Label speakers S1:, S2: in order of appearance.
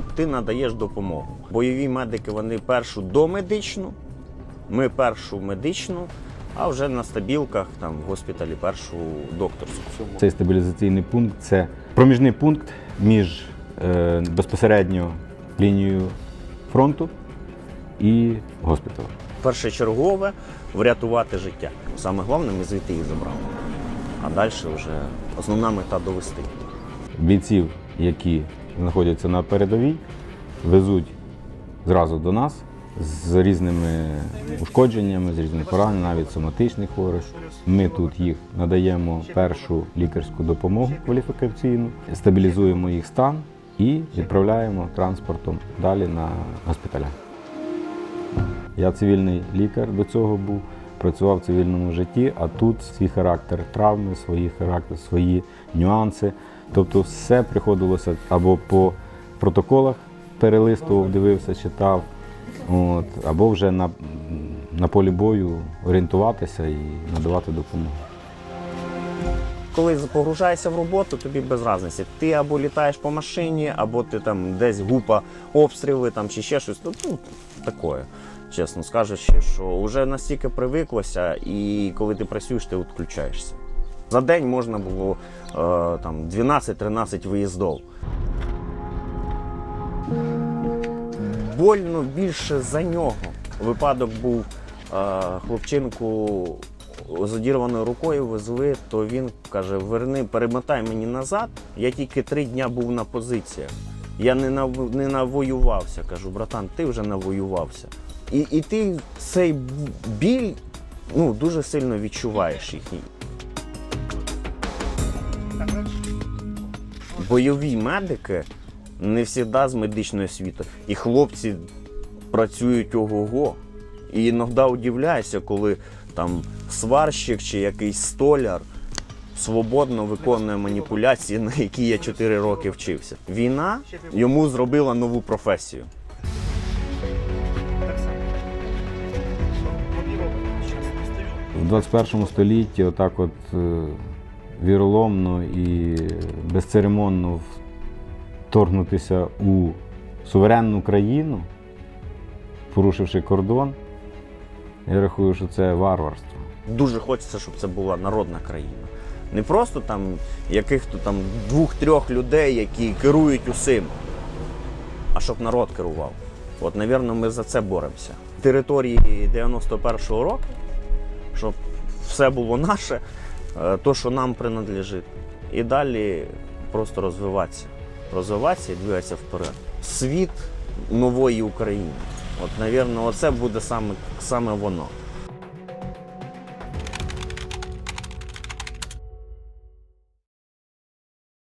S1: ти надаєш допомогу. Бойові медики вони першу домедичну, ми першу медичну, а вже на стабілках там в госпіталі першу докторську.
S2: Цей стабілізаційний пункт це проміжний пункт між е, безпосередньо лінією фронту і госпіталем.
S1: Першочергове врятувати життя. Саме головне, ми звідти їх забрали. А далі вже основна мета довести.
S2: Бійців, які знаходяться на передовій, везуть зразу до нас з різними ушкодженнями, з різними пораненнями, навіть соматичних хворих. Ми тут їх надаємо першу лікарську допомогу кваліфікаційну, стабілізуємо їх стан і відправляємо транспортом далі на госпіталя. Я цивільний лікар до цього був, працював в цивільному житті, а тут свій характер травми, свої характер, свої нюанси. Тобто все приходилося або по протоколах перелистував, дивився, читав, от, або вже на, на полі бою орієнтуватися і надавати допомогу.
S1: Коли погружаєшся в роботу, тобі без різниці. Ти або літаєш по машині, або ти там десь гупа обстріли там, чи ще щось. Ну, ну чесно скажучи, що вже настільки привиклося, і коли ти працюєш, ти відключаєшся. За день можна було е, там 12-13 виїздів. Больно більше за нього. Випадок був е, хлопчинку з одірваною рукою везли, то він каже: верни, перемотай мені назад. Я тільки три дня був на позиціях. Я не нав, не навоювався. Кажу, братан, ти вже навоювався. І, і ти цей біль ну, дуже сильно відчуваєш їхній. Бойові медики не завжди з медичної освіти. І хлопці працюють ого-го. І іноді удивляюся, коли там сварщик чи якийсь столяр свободно виконує маніпуляції, на які я 4 роки вчився. Війна йому зробила нову професію.
S2: В 21 столітті отак от е, віроломно і безцеремонно вторгнутися у суверенну країну, порушивши кордон, я рахую, що це варварство.
S1: Дуже хочеться, щоб це була народна країна. Не просто там яких-то там двох-трьох людей, які керують усім, а щоб народ керував. От, напевно, ми за це боремося. Території 91-го року, щоб все було наше, е, то, що нам принадлежить. І далі просто розвиватися. Розвиватися і двигатися вперед. Світ нової України. От, навірно, оце буде саме, саме воно.